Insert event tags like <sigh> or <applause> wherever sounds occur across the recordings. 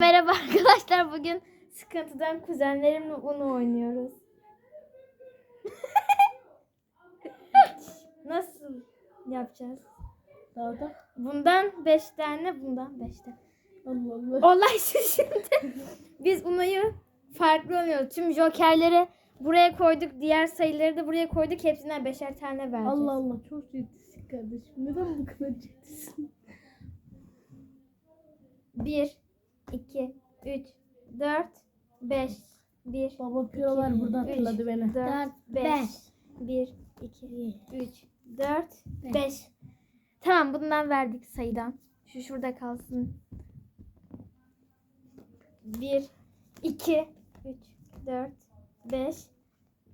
Merhaba <laughs> arkadaşlar. Bugün sıkıntıdan kuzenlerimle Uno oynuyoruz. <laughs> Nasıl yapacağız? Daha da. Bundan 5 tane, bundan 5 tane. Allah Allah. Olay şu şimdi. <laughs> Biz Uno'yu farklı oynuyoruz. Tüm jokerleri buraya koyduk. Diğer sayıları da buraya koyduk. Hepsinden beşer tane vereceğiz. Allah Allah çok ciddisin kardeşim. Neden bu kadar ciddisin? 1, 2, 3, 4, 5, 1, Baba piyolar burada hatırladı beni. 4, 5, 1, 2, 3, 4, 5. Tamam bundan verdik sayıdan. Şu şurada kalsın. 1, 2, 3, 4, 5,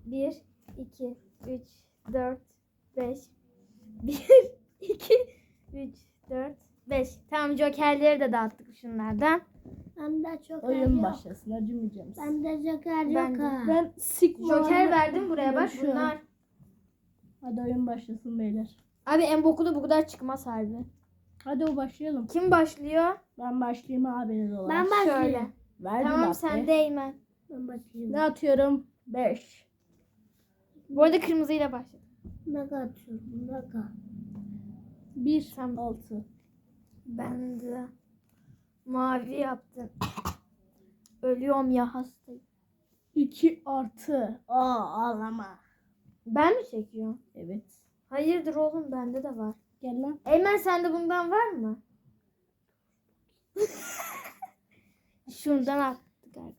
1, 2, 3, 4, 5, 1, 2, 3, 4, 5. Tamam jokerleri de dağıttık şunlardan. Ben de çok Oyun başlasın acımayacağım size. Ben de joker Ben yok de. ha. Ben Sigma. Joker verdim buraya bak Yaşıyorum. bunlar. Hadi oyun başlasın beyler. Abi en bokulu bu kadar çıkmaz harbi. Hadi o başlayalım. Kim başlıyor? Ben başlayayım abiniz olarak. Ben başlayayım. Şöyle. Verdim Tamam hakkı. sen de Eymen. Ben başlayayım. Ne atıyorum? 5. Bu arada kırmızıyla başla. Naga atıyorum. Naga. 1. Tamam. 6. Ben de mavi yaptım. <coughs> Ölüyorum ya hastayım. 2 artı. Aa ağlama. Ben mi çekiyorum? Evet. Hayırdır oğlum bende de var. Gel lan. Eymen sende bundan var mı? <laughs> Şundan attı galiba.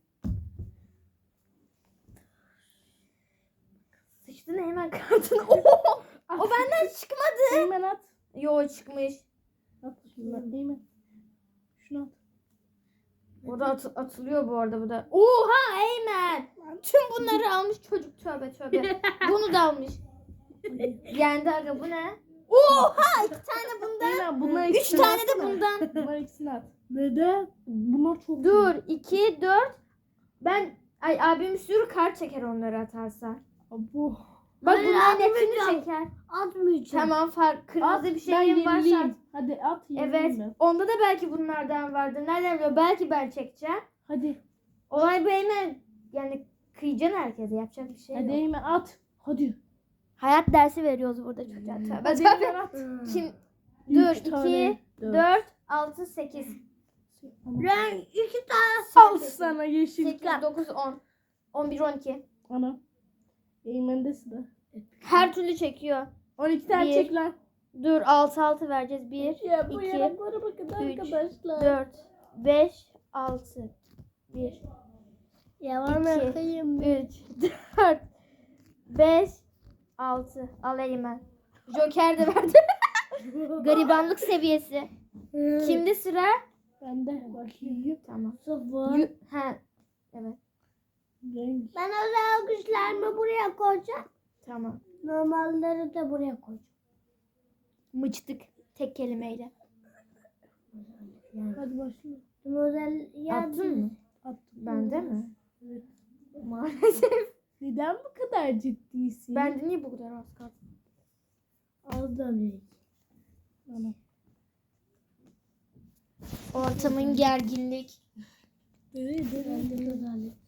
Sıçtın hemen kartını. <laughs> Oo! o benden çıkmadı. Eymen at. Yo çıkmış. At. Eymen. Şunu at. O da at- atılıyor bu arada bu da. Oha Eymen. Tüm bunları almış çocuk tövbe tövbe. <laughs> Bunu da almış. Yendi aga bu ne? Oha iki <laughs> tane bundan. Bunlar Üç ikisini tane de atsana. bundan. Bunlar <laughs> ikisini at. Neden? Bunlar çok Dur 2 4. Ben ay abim sürü kart çeker onları atarsa. Bu. Bak Hayır, bunların atmayacağım. hepsini çeker. Atmayacağım. Tamam fark kırmızı At, bir ben şeyin varsa. yenileyim. Hadi at yenileyim Evet. ben. Onda da belki bunlardan vardır. Nereden biliyor? Belki ben çekeceğim. Hadi. Olay bu Eymen. Yani kıyacaksın herkese. Yapacak bir şey Hadi yok. Eymen at. Hadi. Hayat dersi veriyoruz burada çocuğa. Tövbe Hadi tövbe. At. Kim? Üç Dur. 2, tane, dört. 4, 6, 8. Tamam. Renk iki tane. Al sana yeşil 8, kart. 9, 10. 11, 12. Ana. Eymen'de sıra. Her türlü çekiyor. 12 tane Bir. çek lan. Dur 6, 6 vereceğiz. 1, Ya bu İki, yanaklara bakın üç, arkadaşlar. 4, 5, 6. 1, Yalan İki. yakayım. 3, 4, 5, 6. Al Eymen. Joker de verdi. <laughs> Garibanlık seviyesi. Kimde sıra? Ben de bakayım. Tamam. Sıfır. Yu- ha. Evet. Ben özel güçlerimi buraya koyacağım. Tamam. Normalleri de buraya koyacağım. Mıçtık. Tek kelimeyle. Hadi başla. Özel Attın mı? At. Bende mi? Evet. Maalesef. <laughs> Neden bu kadar ciddisin? Bende niye bu kadar az kaldı? Az da büyük. Ana. Ortamın gerginlik. Evet, de özel.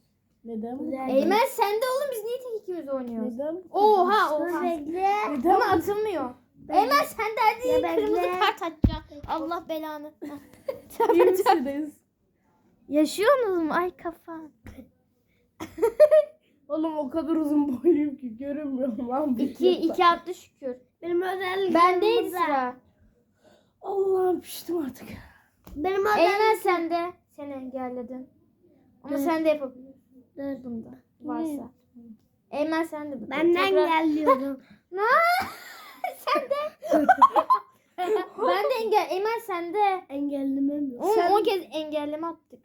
Neden. Eymen sen de oğlum biz niye tek ikimiz oynuyoruz? Neden bu? Oha oha. Neden Ama atılmıyor. Eymen sen Ya bekle. kırmızı kart atacaksın. Allah belanı. <laughs> İyi misiniz? Yaşıyorsunuz mu? Ay kafa. <laughs> Oğlum o kadar uzun boyluyum ki görünmüyorum lan. bir 2 yılda. 2 attı şükür. Benim özel Bendeydi sıra. Allah'ım piştim artık. Benim özel Eymen sen de. Seni engelledim. Ama Evet. sen de yapabilirsin Dur. bunda. Varsa. Eymen sen de. Ben de engelliyorum. <laughs> Ne? sen de. <laughs> ben de engel. Eymen sen de. Engellemem yok. 10 Sen- 10 kez engelleme attık.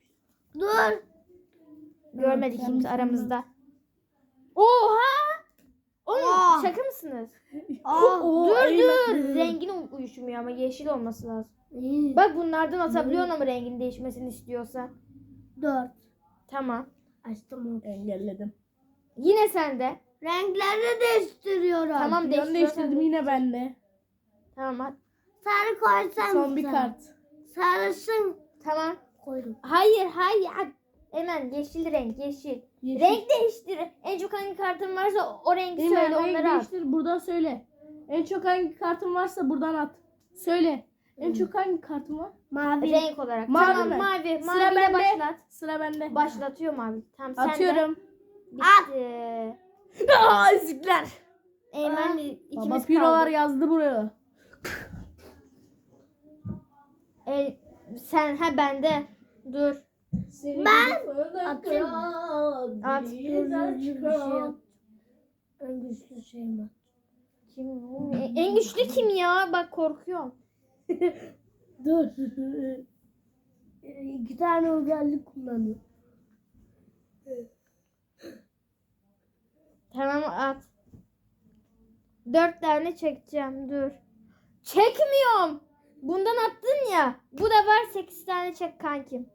Dur. Görmedik sen- kimse aramızda. Oha! Oğlum Aa. şaka mısınız? <laughs> Aa, Oo, dur dur. Rengin uyuşmuyor ama yeşil olması lazım. Bak bunlardan atabiliyorsun ama rengin değişmesini istiyorsan. Dört. Tamam. Açtım onu. Engelledim. Yine sende. Renklerini değiştiriyorum. Tamam Yön değiştiriyorsan. değiştirdim yine bende. Tamam at. Sarı koysam Son bir kart. Sarışın. Tamam koydum. Hayır hayır. Hemen yeşil renk yeşil. Yeşil. Renk değiştir. En çok hangi kartın varsa o rengi Eymen, söyle renk onları al. değiştir buradan söyle. En çok hangi kartın varsa buradan at. Söyle. En çok hangi kartın var? Mavi. Renk olarak. Mavi tamam mi? mavi. Sıra bende. başlat. Sıra bende. Başlatıyor mavi. Tamam sen de. Atıyorum. Bitti. Aa ezikler. Eymen ikimiz Baba pirolar kaldık. yazdı buraya. E, sen ha bende. Dur. Ben atayım At. Şey. En güçlü şey mi? Kim? E, En güçlü kim ya? Bak korkuyorum. <laughs> Dur. İki tane özellik kullanıyor. Tamam at. Dört tane çekeceğim. Dur. Çekmiyorum. Bundan attın ya. Bu da var. Sekiz tane çek kankim.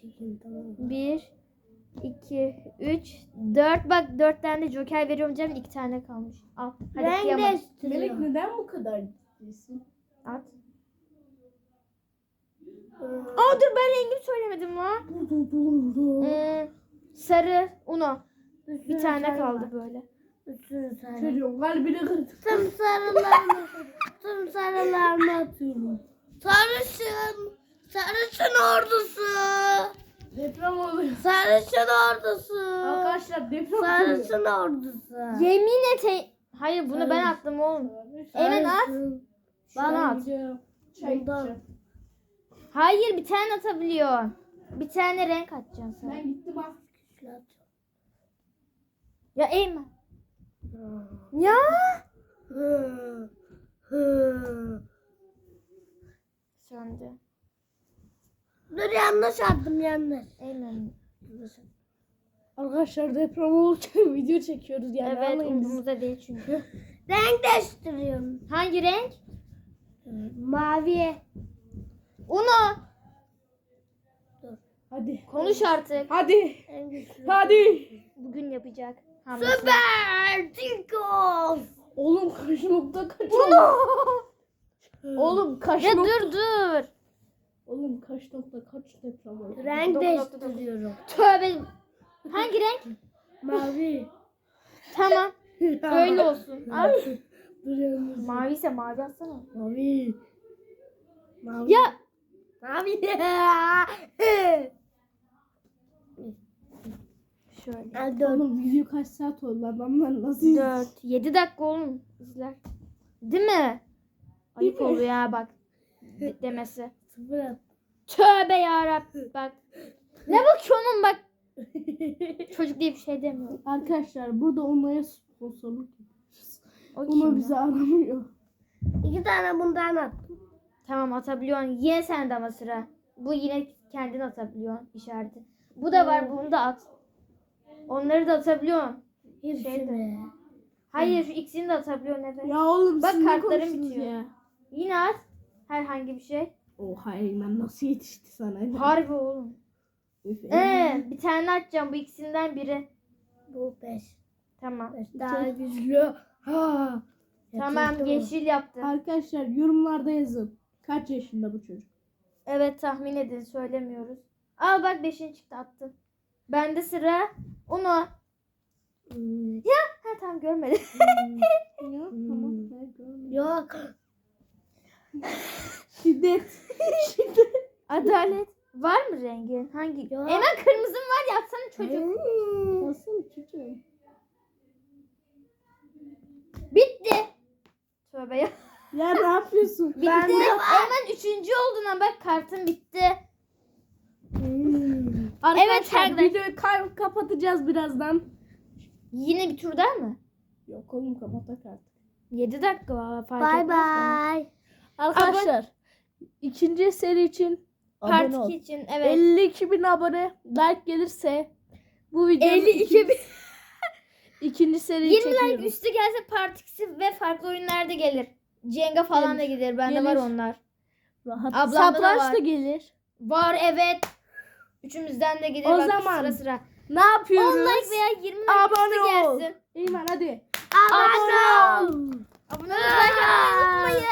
Çekin tamam. Bir, iki, üç, dört. Bak dört tane de joker veriyorum canım. iki tane kalmış. Al. Hadi Renk kıyamam. Melek neden bu kadar ciddisin? At. Ee, Aa dur ben rengimi söylemedim lan. Dur dur dur dur. Hmm, sarı, uno. Bir tane sarı kaldı var. böyle. Sürü sarı. Çocuğun kalbini kırdı. Tüm sarılarını, tüm sarılarını atıyorum. Sarışın, sarışın ordusu. Deprem oluyor. Sarışın ordusu. Arkadaşlar deprem oluyor. Sarışın ordusu. Yemin et. Hayır bunu ben attım oğlum. Eymen at. Bana at. Çay Bundan. içeceğim. Hayır bir tane atabiliyorsun. Bir tane renk atacaksın sen. Ben gittim ha. Ya Eymen. Ya. Hı, hı. Söndü. Dur yanlış attım yanlış. Eymen. Arkadaşlar deprem olurken <laughs> video çekiyoruz yani Evet umurumuzda değil çünkü. <laughs> Renk değiştiriyorum. Hangi renk? Mavi. Uno. Hadi. Konuş artık. Hadi. En güçlü. Hadi. Bugün yapacak. hamlesi. Süper Tinkoff. Oğlum kaç nokta kaç Uno. <laughs> Oğlum kaç Ya nokta. dur dur. Oğlum kaç nokta kaç deprem oldu? Renk değiştiriyorum. Tövbe. Hangi renk? Mavi. <laughs> Tamam. Öyle olsun. <laughs> Al. Dur yalnız. Mavi ise mavi atsana. Mavi. Mavi. Ya Mavi. şöyle. Ha, Dört. Oğlum video kaç saat oldu adamlar nasıl izliyor? 4 7 dakika oğlum izler. Değil mi? Ayıp oluyor ya bak de- demesi. Tövbe yarabbim bak. Ne bakıyorsun bak. Çocuk diye bir şey demiyor. Arkadaşlar burada onlara sponsorluk yapıyoruz. Bize ya? aramıyor. İki tane bundan attım. Tamam atabiliyorsun. Yine sende ama sıra. Bu yine kendin atabiliyorsun işareti. Bu da var bunu da at. Onları da atabiliyorsun. Hepsini. Hayır şu ikisini de atabiliyorsun evet. Ya oğlum Bak konuştunuz bitiyor. Ya? Yine at. Herhangi bir şey. Oha Eymen nasıl yetişti sana? <laughs> Harbi oğlum. Ee, bir tane atacağım bu ikisinden biri. Bu beş. Tamam. Beş daha güçlü. Ha. Tamam yeşil yaptım. Arkadaşlar yorumlarda yazın. Kaç yaşında bu çocuk? Evet tahmin edin söylemiyoruz. Al bak beşinci çıktı attım. Bende sıra. Onu. Hmm. Ha tamam görmedim. <laughs> Ya, Hmm. tamam. ben görmedim. Yok. <laughs> Şiddet. Adalet. Var mı rengin? Hangi? Yok. Hemen kırmızım var ya atsana çocuk. Hmm. Nasıl çocuğum? Bitti. Tövbe ya. Ya ne yapıyorsun? Bitti. Bende var. Hemen üçüncü oldun ama bak kartın bitti. Hmm. Arkadaşlar arkadaşlar. videoyu ka- kapatacağız birazdan. Yine bir tur daha mı? Yok oğlum kapatak artık. 7 dakika var fark Bye etmez bana. bye. Arkadaşlar ikinci seri için Part abone ol. 2 için evet. 52 bin abone like gelirse bu videonun 52 bin. ikinci seri 20 çekiyorum. like üstü gelse part 2'si ve farklı oyunlarda gelir. Cenga falan da Gelir. Bende Gelir. var onlar. Rahat. Ablamda da Satranç var. da gelir. Var evet. Üçümüzden de gelir. O Bak, zaman sıra sıra. Ne 10 yapıyoruz? like veya 20 like Abone üstü ol. gelsin. İyman hadi. Abone ol. Abone olmayı unutmayın.